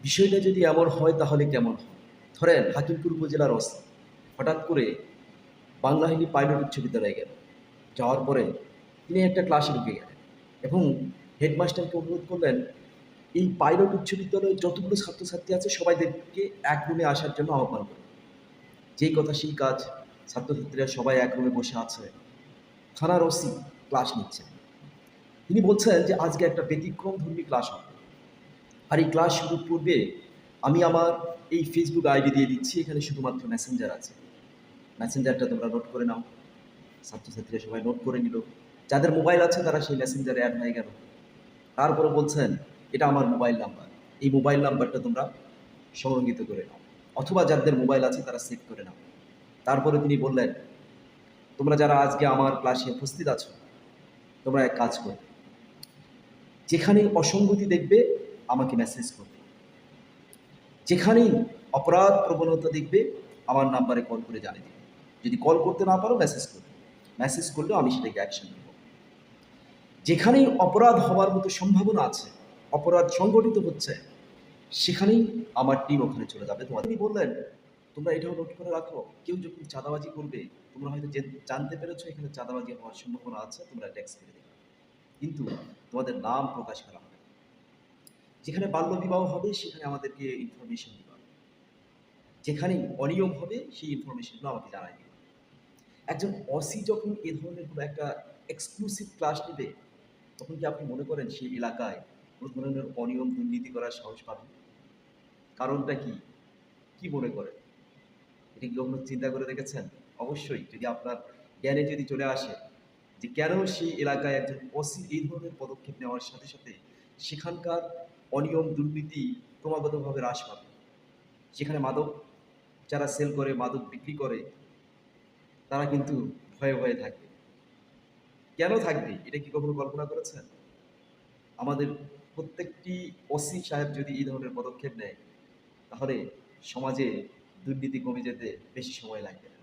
বিষয়টা যদি এমন হয়, তাহলে কেমন হয়? ধরেন হাকিমপুর উপজেলার ওসি হঠাৎ করে বাংলাহিনী পাইলট উচ্চ বিদ্যালয়ে গেল। যাওয়ার পরে তিনি একটা ক্লাসে ঢুকে গেলেন এবং হেডমাস্টারকে অনুরোধ করলেন, এই পাইলট উচ্চ বিদ্যালয়ে যতগুলো ছাত্রছাত্রী আছে, সবাইদেরকে এক রুমে আসার জন্য আহ্বান করুন। যেই কথা সেই কাজ ছাত্রছাত্রীরা সবাই এক রুমে বসে আছে। থানার ওসি ক্লাস নিচ্ছেন তিনি বলছেন যে, আজকে একটা ব্যতিক্রম ধর্মী ক্লাস হবে। আর এই ক্লাস শুরুর পূর্বে আমি আমার এই ফেসবুক আইডি দিয়ে দিচ্ছি, এখানে শুধুমাত্র মেসেঞ্জার আছে। মেসেঞ্জারটা তোমরা নোট করে নাও। ছাত্রছাত্রীরা সবাই নোট করে নিল। যাদের মোবাইল আছে তারা সেই মেসেঞ্জারে অ্যাড হয়ে গেল। তারপরে বলছেন, এটা আমার মোবাইল নাম্বার এই মোবাইল নাম্বারটা তোমরা সংরক্ষিত করে নাও। অথবা যাদের মোবাইল আছে তারা সেভ করে নাও। তারপরে তিনি বললেন, তোমরা যারা আজকে আমার ক্লাসে উপস্থিত আছো, তোমরা এক কাজ করো। যেখানে অসঙ্গতি দেখবে আমাকে মেসেজ করবে। যেখানেই অপরাধ প্রবণতা দেখবে, আমার নাম্বারে কল করে জানিয়ে দেবে। যদি কল করতে না পারো মেসেজ করবে। মেসেজ করলেও আমি সেটাকে অ্যাকশন নেব। যেখানেই অপরাধ হওয়ার মতো সম্ভাবনা আছে, অপরাধ সংগঠিত হচ্ছে, সেখানেই আমার টিম ওখানে চলে যাবে। তোমার তিনি বললেন, তোমরা এটাও নোট করে রাখো, কেউ যখন চাঁদাবাজি করবে, তোমরা হয়তো জানতে পেরেছ এখানে চাঁদাবাজি হওয়ার সম্ভাবনা আছে, তোমরা ট্যাক্স করে দেবে কিন্তু তোমাদের নাম প্রকাশ করা হবে। যেখানে বাল্য বিবাহ হবে, সেখানে আমাদেরকে ইনফরমেশন দিতে হবে। যেখানে অনিয়ম হবে, সেই ইনফরমেশনগুলো আমাকে জানাই দিবে। একজন অসি যখন এ ধরনের কোনো একটা এক্সক্লুসিভ ক্লাস নেবে, তখন কি আপনি মনে করেন সেই এলাকায় কোনো ধরনের অনিয়ম, দুর্নীতি করার সাহস পাবেন? কারণটা কি? কি মনে করেন? এটি কি কখনো চিন্তা করে দেখেছেন? অবশ্যই, যদি আপনার জ্ঞানে যদি চলে আসে যে কেন সেই এলাকায় একজন অসি এই ধরনের পদক্ষেপ নেওয়ার সাথে সাথে সেখানকার অনিয়ম, দুর্নীতি ক্রমাগতভাবে হ্রাস পাবে। যেখানে মাদক যারা সেল করে, মাদক বিক্রি করে, তারা কিন্তু ভয়ে ভয়ে থাকবে। কেন থাকবে? এটা কি কখনো কল্পনা করেছেন? আমাদের প্রত্যেকটি ওসি সাহেব যদি এই ধরনের পদক্ষেপ নেয়, তাহলে সমাজে দুর্নীতি কমে যেতে বেশি সময় লাগবে না।